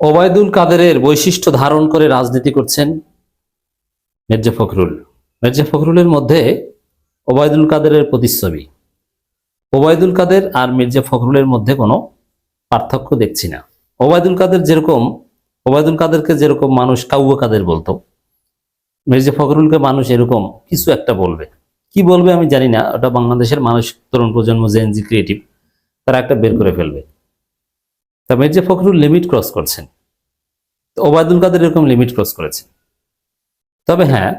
ওবায়দুল কাদেরের বৈশিষ্ট্য ধারণ করে রাজনীতি করছেন মির্জা ফখরুল। মির্জা ফখরুলের মধ্যে ওবায়দুল কাদেরের প্রতিচ্ছবি। ওবায়দুল কাদের আর মির্জা ফখরুলের মধ্যে কোনো পার্থক্য দেখছি না। ওবায়দুল কাদের যেরকম, ওবায়দুল কাদেরকে যেরকম মানুষ কাউয়া কাদের বলতো, মির্জা ফখরুলকে মানুষ এরকম কিছু একটা বলবে। কি বলবে আমি জানি না, ওটা বাংলাদেশের মানুষ, তরুণ প্রজন্ম জেনজি ক্রিয়েটিভ তারা একটা বের করে ফেলবে। তা মির্জা ফখরুল লিমিট ক্রস করছেন। ওবায়দুল কাদের এরকম লিমিট ক্রস করেছেন। তবে হ্যাঁ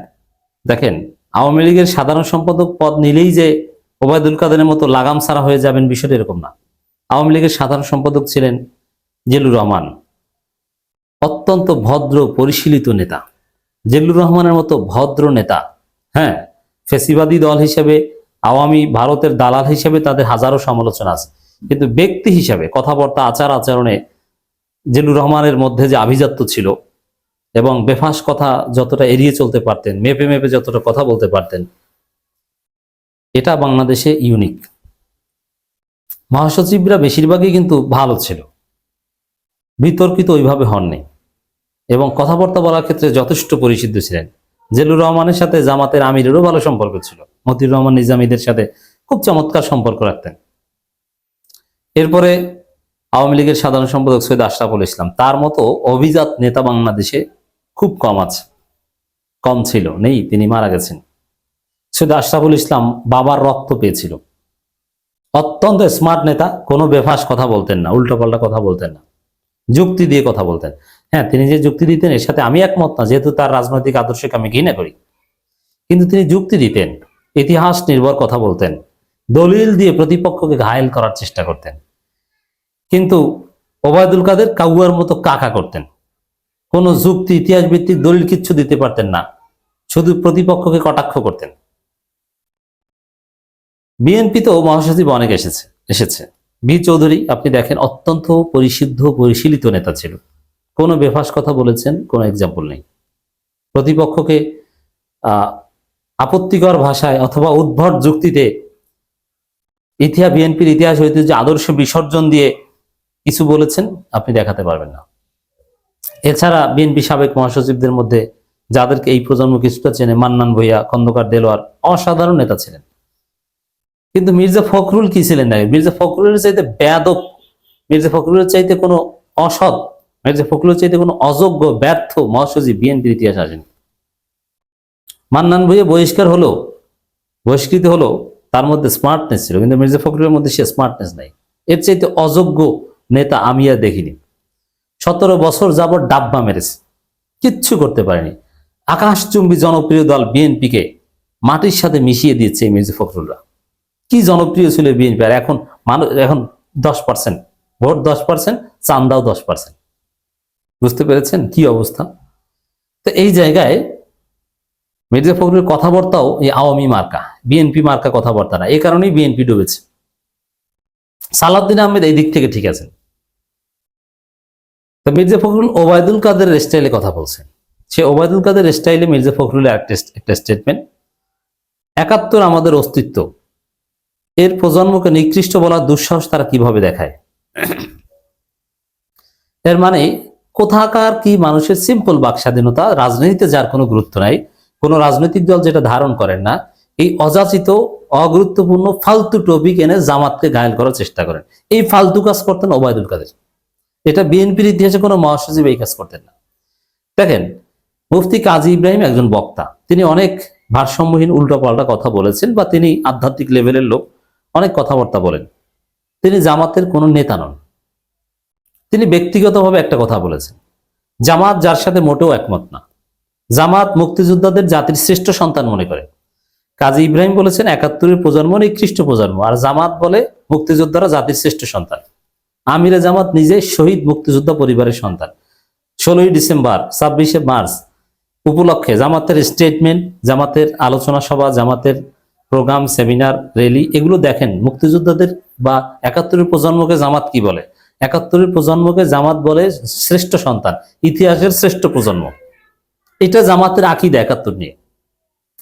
দেখেন, আওয়ামী লীগের সাধারণ সম্পাদক পদ নিলেই যে ওবায়দুল কাদেরের মতো লাগাম ছাড়া হয়ে যাবেন বিষয়টা এরকম না। আওয়ামী লীগের সাধারণ সম্পাদক ছিলেন জেলুর রহমান। অত্যন্ত ভদ্র, পরিশীলিত নেতা। জেলুর রহমানের মতো ভদ্র নেতা। হ্যাঁ ফেসিবাদী দল হিসেবে, আওয়ামী ভারতের দালাল হিসেবে তাদের হাজারো সমালোচনা আছে। কিন্তু ব্যক্তি হিসাবে, কথাবার্তা, আচার আচরণে জেলুর রহমানের মধ্যে যে আভিজাত্য ছিল এবং বেফাস কথা যতটা এড়িয়ে চলতে পারতেন, মেপে মেপে যতটা কথা বলতে পারতেন, এটা বাংলাদেশে ইউনিক মহাসচিবরা বেশিরভাগই কিন্তু ভালো ছিল। বিতর্কিত ওইভাবে হননি। এবং কথাবার্তা বলার ক্ষেত্রে যথেষ্ট পরিচিত ছিলেন। জেলুর রহমানের সাথে জামাতের আমিরেরও ভালো সম্পর্ক ছিল। মতিউর রহমান নিজামীদের সাথে খুব চমৎকার সম্পর্ক রাখতেন। এরপরে আওয়ামী লীগের সাধারণ সম্পাদক সৈয়দ আশরাফুল ইসলাম, তার মতো অভিজাত নেতা বাংলাদেশে খুব কম আছে, কম ছিল, নেই, তিনি মারা গেছেন। সৈয়দ আশরাফুল ইসলাম বাবার রক্ত পেয়েছিল। অত্যন্ত স্মার্ট নেতা, কোনো বেফাস কথা বলতেন না, উল্টোপাল্টা কথা বলতেন না, যুক্তি দিয়ে কথা বলতেন। হ্যাঁ তিনি যে যুক্তি দিতেন, এর সাথে আমি একমত না, যেহেতু তার রাজনৈতিক আদর্শকে আমি ঘৃণা করি। কিন্তু তিনি যুক্তি দিতেন, ইতিহাস নির্ভর কথা বলতেন। দলিল দিয়ে প্রতিপক্ষকে ঘায়েল করার চেষ্টা করতেন। কিন্তু ওবায়দুল কাদের কাউয়ার মতো কাকা করতেন। কোনো যুক্তি ইতিহাস ভিত্তিক দলিল কিচ্ছু দিতে পারতেন না। শুধু প্রতিপক্ষকে কটাক্ষ করতেন। বিএনপি তো মহাসচিব অনেক এসেছে এসেছে। বি চৌধুরী, আপনি দেখেন, অত্যন্ত পরিশুদ্ধ পরিশীলিত নেতা ছিল। কোনো বেফাস কথা বলেছেন, কোনো এক্সাম্পল নেই। প্রতিপক্ষকে আপত্তিকর ভাষায় অথবা উদ্ভট যুক্তিতে ইতিহাস বিএনপির ইতিহাস ঐতিহ্য আদর্শ বিসর্জন দিয়ে কিছু বলেছেন, আপনি দেখাতে পারবেন না। এছাড়া বিএনপি সাবেক মহাসচিবদের মধ্যে যাদেরকে এই প্রজন্ম কিছুটা চেনে, মান্নান ভইয়া, খন্দকার দেলোয়ার, অসাধারণ নেতা ছিলেন। কিন্তু মির্জা ফখরুল কি ছিলেন না? মির্জা ফখরুলের চাইতে বেয়াদব, মির্জা ফখরুলের চাইতে কোনো অসৎ, মির্জা ফখরুলের চাইতে কোনো অযোগ্য, ব্যর্থ মহাসচিব বিএনপির ইতিহাস আসেনি। মান্নান ভইয়া বহিষ্কার হলো, বহিষ্কৃত হলো তার মধ্যে স্মার্টনেস ছিল, কিন্তু মির্জা ফখরুলের মধ্যে সে স্মার্টনেস নাই। এর চাইতে অযোগ্য নেতা আমি আর দেখিনি। সতেরো বছর যাবৎ ডাব্বা মেরেছে, কিচ্ছু করতে পারেনি। আকাশচুম্বী জনপ্রিয় দল বিএনপিকে মাটির সাথে মিশিয়ে দিয়েছে মির্জা ফখরুলরা। কি জনপ্রিয় ছিল বিএনপি? আর এখন মানুষ, এখন দশ পার্সেন্ট ভোট দশ পার্সেন্ট চান্দাও দশ পার্সেন্ট বুঝতে পেরেছেন কি অবস্থা? তো এই জায়গায় মির্জা ফখরুলের কথাবার্তাও এই আওয়ামী মার্কা, বিএনপি মার্কা কথাবার্তা না, এই কারণেই বিএনপি ডুবেছে। সালাউদ্দিন আহমেদ এই দিক থেকে ঠিক আছেন। তো মির্জা ফখরুল ওবায়দুল কাদের স্টাইলে কথা বলছেন। সে ওবায়দুল কাদের স্টাইলে মির্জা ফখরুলের একটা স্টেটমেন্ট একাত্তর আমাদের অস্তিত্ব, এর প্রজন্মকে নিকৃষ্ট বলার দুঃসাহস তারা কীভাবে দেখায়? এর মানে কোথাকার কি মানুষের সিম্পল বাক স্বাধীনতা রাজনীতিতে যার কোনো গুরুত্ব নাই কোনো রাজনৈতিক দল যেটা ধারণ করেন না, এই অযাচিত, অগুরুত্বপূর্ণ, ফালতু টপিক এনে জামাতকে ঘায়ল করার চেষ্টা করেন। এই ফালতু কাজ করতেন ওবায়দুল কাদের। এটা বিএনপির ইতিহাসে কোনো মহাসচিব এই কাজ করতেন না। দেখেন, মুফতি কাজী ইব্রাহিম একজন বক্তা। তিনি অনেক ভারসাম্যহীন উল্টোপাল্টা কথা বলেছেন বা তিনি আধ্যাত্মিক লেভেলের লোক। অনেক কথাবার্তা বলেন। তিনি জামাতের কোনো নেতা নন। তিনি ব্যক্তিগতভাবে একটা কথা বলেছেন। জামাত যার সাথে মোটেও একমত না। জামাত মুক্তিযোদ্ধাদের জাতির শ্রেষ্ঠ সন্তান মনে করে। কাজী ইব্রাহিম বলেছেন, একাত্তরের প্রজন্ম নিকৃষ্ট প্রজন্ম, আর জামাত বলে মুক্তিযোদ্ধারা জাতির শ্রেষ্ঠ সন্তান। আমিরে জামাত নিজে শহীদ মুক্তিযোদ্ধা পরিবারের সন্তান। ষোলোই ডিসেম্বর, ছাব্বিশে মার্চ উপলক্ষে জামাতের স্টেটমেন্ট, জামাতের আলোচনা সভা, জামাতের প্রোগ্রাম, সেমিনার, র্যালি, এগুলো দেখেন মুক্তিযোদ্ধাদের বা একাত্তরের প্রজন্মকে জামাত কি বলে? একাত্তরের প্রজন্মকে জামাত বলে শ্রেষ্ঠ সন্তান, ইতিহাসের শ্রেষ্ঠ প্রজন্ম। এটা জামাতের আকিদা একাত্তর নিয়ে।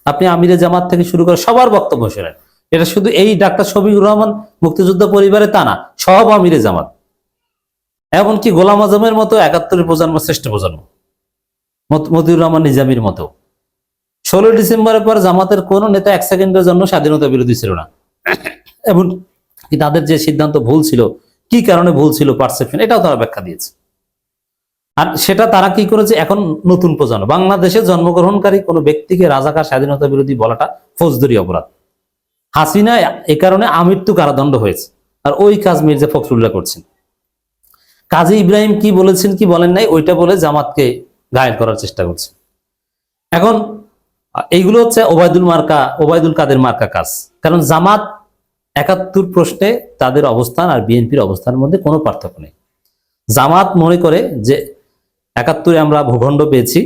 আপনি আমিরে জামাত থেকে শুরু করে সবার বক্তব্য শোনেন। এটা শুধু এই ডাক্তার শফিকুর রহমান, মুক্তিযোদ্ধা পরিবারে তা না, সব আমিরে জামাত। এমনকি গোলাম আজমের মতো একাত্তরের প্রজন্ম, শ্রেষ্ঠ প্রজন্ম। মত- মতিউর রহমান নিজামীর মতো। ষোলোই ডিসেম্বরের পর জামাতের কোন নেতা এক সেকেন্ডের জন্য স্বাধীনতা বিরোধী ছিল না। এবং তাদের যে সিদ্ধান্ত ভুল ছিল, কি কারণে ভুল ছিল পারসেপশন এটাও তারা ব্যাখ্যা দিয়েছে। আর সেটা তারা কি করেছে? এখন নতুন প্রজন্ম। বাংলাদেশে জন্মগ্রহণকারী কোনো ব্যক্তিকে রাজাকার, স্বাধীনতা বিরোধী বলাটা ফৌজদারি অপরাধ। হাসিনা এ কারণে আমৃত্যু কারাদণ্ড হয়েছে। আর ওই কাজ মির্জা ফখরুল্লাহ করছেন। কাজী ইব্রাহিম কি বলেছেন কি বলেন নাই, ওইটা বলে জামাতকে ঘায়ল করার চেষ্টা করছে। এখন এইগুলো হচ্ছে ওবায়দুল মার্কা, ওবায়দুল কাদের মার্কা কাজ। কারণ জামাত একাত্তর প্রশ্নে তাদের অবস্থান আর বিএনপির অবস্থানের মধ্যে কোনো পার্থক্য নেই। জামাত মনে করে যে একাত্তরে আমরা ভূখণ্ড পেয়েছি।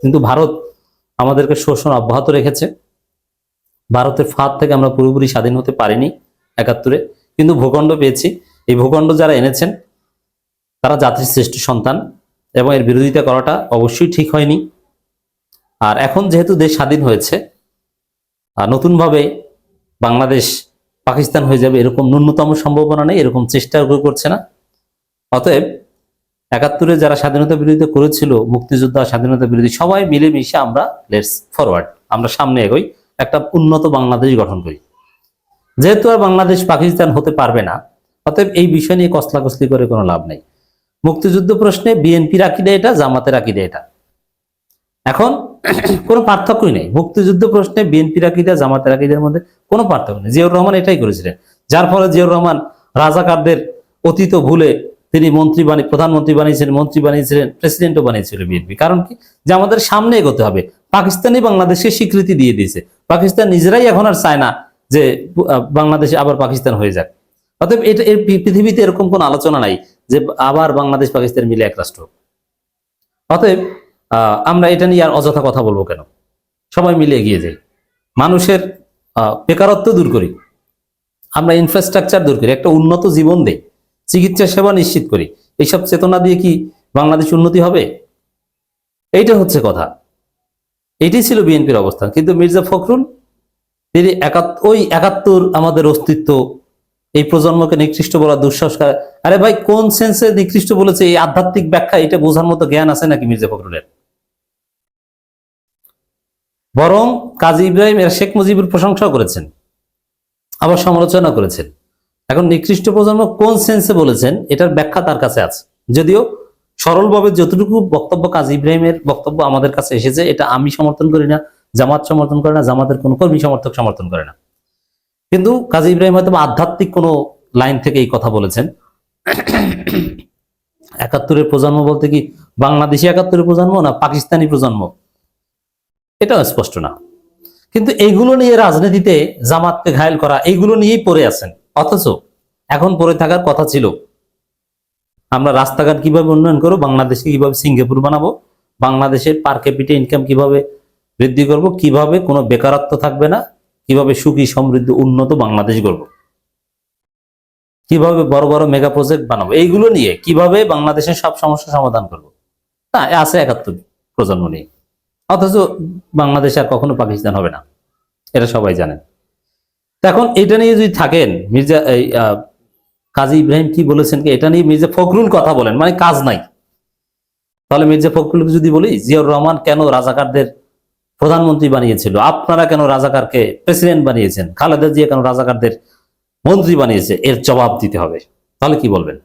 কিন্তু ভারত আমাদেরকে শোষণ অব্যাহত রেখেছে। ভারতের ফাঁদ থেকে আমরা পুরোপুরি স্বাধীন হতে পারিনি একাত্তরে। কিন্তু ভূখণ্ড পেয়েছি। এই ভূখণ্ড যারা এনেছেন, তারা জাতির শ্রেষ্ঠ সন্তান এবং এর বিরোধিতা করাটা অবশ্যই ঠিক হয়নি। আর এখন যেহেতু দেশ স্বাধীন হয়েছে আর নতুনভাবে বাংলাদেশ পাকিস্তান হয়ে যাবে, এরকম ন্যূনতম সম্ভাবনা নেই, এরকম চেষ্টা করছে না। অতএব একাত্তরে যারা স্বাধীনতা বিরোধিতা করেছিল, মুক্তিযোদ্ধা স্বাধীনতা বিরোধী, সবাই মিলেমিশে আমরা লেটস ফরওয়ার্ড, আমরা সামনে এগোই, একটা উন্নত বাংলাদেশ গঠন করি। যেহেতু আর বাংলাদেশ পাকিস্তান হতে পারবে না, অতএব এই বিষয় নিয়ে কসলাকসলি করে কোনো লাভ নেই। মুক্তিযুদ্ধ প্রশ্নে বিএনপির আকিদা এটা, জামাতের আকিদা এটা। এখন কোনো পার্থক্যই নেই। মুক্তিযুদ্ধ প্রশ্নে বিএনপির আকিদা, জামাতের আকিদের মধ্যে কোনো পার্থক্য নেই। জিয়াউর রহমান এটাই করেছিলেন। যার ফলে জিয়াউর রহমান রাজাকারদের অতীত ভুলে তিনি মন্ত্রী বানিয়ে প্রধানমন্ত্রী বানিয়েছিলেন, মন্ত্রী বানিয়েছিলেন প্রেসিডেন্টও বানিয়েছিল বিএনপি। কারণ কি? যে আমাদের সামনে এগোতে হবে। পাকিস্তানি বাংলাদেশকে স্বীকৃতি দিয়ে দিয়েছে। পাকিস্তান নিজেরাই এখন আর চায় না যে বাংলাদেশে আবার পাকিস্তান হয়ে যাক। অতএব এটা, এর পৃথিবীতে এরকম কোনো আলোচনা নাই যে, আবার বাংলাদেশ, পাকিস্তান মিলে এক রাষ্ট্র। অতএব আমরা এটা নিয়ে আর অযথা কথা বলব কেন? সবাই মিলে এগিয়ে যাই। মানুষের বেকারত্ব দূর করি। আমরা ইনফ্রাস্ট্রাকচার দূর করি। একটা উন্নত জীবন দেই। চিকিৎসা সেবা নিশ্চিত করি। এইসব চেতনা দিয়ে কি বাংলাদেশ উন্নতি হবে? এইটা হচ্ছে কথা। এইটাই ছিল বিএনপির অবস্থান। কিন্তু মির্জা ফখরুল, তিনি ওই একাত্তর আমাদের অস্তিত্ব, এই প্রজন্মকে নিকৃষ্ট বলা দুঃসংস্কার। আরে ভাই, কোন সেন্সে নিকৃষ্ট বলেছে এই আধ্যাত্মিক ব্যাখ্যা? এটা বোঝার মতো জ্ঞান আছে নাকি মির্জা ফখরুলের? বরং কাজী ইব্রাহিম শেখ মুজিবুর প্রশংসাও করেছেন, আবার সমালোচনা করেছেন। এখন নিকৃষ্ট প্রজন্ম কোন সেন্সে বলেছেন, এটার ব্যাখ্যা তার কাছে আছে। যদিও সরলভাবে যতটুকু বক্তব্য কাজী ইব্রাহিমের বক্তব্য আমাদের কাছে এসেছে, এটা আমি সমর্থন করি না, জামাত সমর্থন করে না, জামাতের কোনো কর্মী সমর্থক সমর্থন করে না। কিন্তু কাজী ইব্রাহিম হয়তো আধ্যাত্মিক কোনো লাইন থেকে এই কথা বলেছেন। একাত্তরের প্রজন্ম বলতে কি বাংলাদেশি একাত্তরের প্রজন্ম না পাকিস্তানি প্রজন্ম? এটাও স্পষ্ট না। কিন্তু এইগুলো নিয়ে রাজনীতিতে জামাতকে ঘায়ল করা এইগুলো নিয়েই পড়ে আছেন। অথচ এখন পড়ে থাকার কথা ছিল। আমরা রাস্তাঘাট কীভাবে উন্নয়ন করব, বাংলাদেশকে কীভাবে সিঙ্গাপুর বানাবো, বাংলাদেশের পার ক্যাপিটা ইনকাম কীভাবে বৃদ্ধি করব, কীভাবে কোনো বেকারত্ব থাকবে না, কীভাবে সুখী সমৃদ্ধ উন্নত বাংলাদেশ গড়ব, কীভাবে বড় বড় মেগা প্রজেক্ট বানাবো, এইগুলো নিয়ে কীভাবে বাংলাদেশের সব সমস্যা সমাধান করব। এ আছে একাত্তর প্রজন্ম নিয়ে। অথচ বাংলাদেশ আর কখনো পাকিস্তান হবে না, এটা সবাই জানেন। তো এখন এটা নিয়ে যদি থাকেন, মির্জা, এই কাজী ইব্রাহিম কি বলেছেন কি? এটা নিয়ে মির্জা ফখরুল কথা বলেন মানে কাজ নাই। তাহলে মির্জা ফখরুলকে যদি বলি, জিয়াউর রহমান কেন রাজাকারদের প্রধানমন্ত্রী বানিয়েছিল? আপনারা কেন রাজাকারকে প্রেসিডেন্ট বানিয়েছেন? খালেদা জিয়া কেন রাজাকারদের মন্ত্রী বানিয়েছে? এর জবাব দিতে হবে। তাহলে কি বলবেন?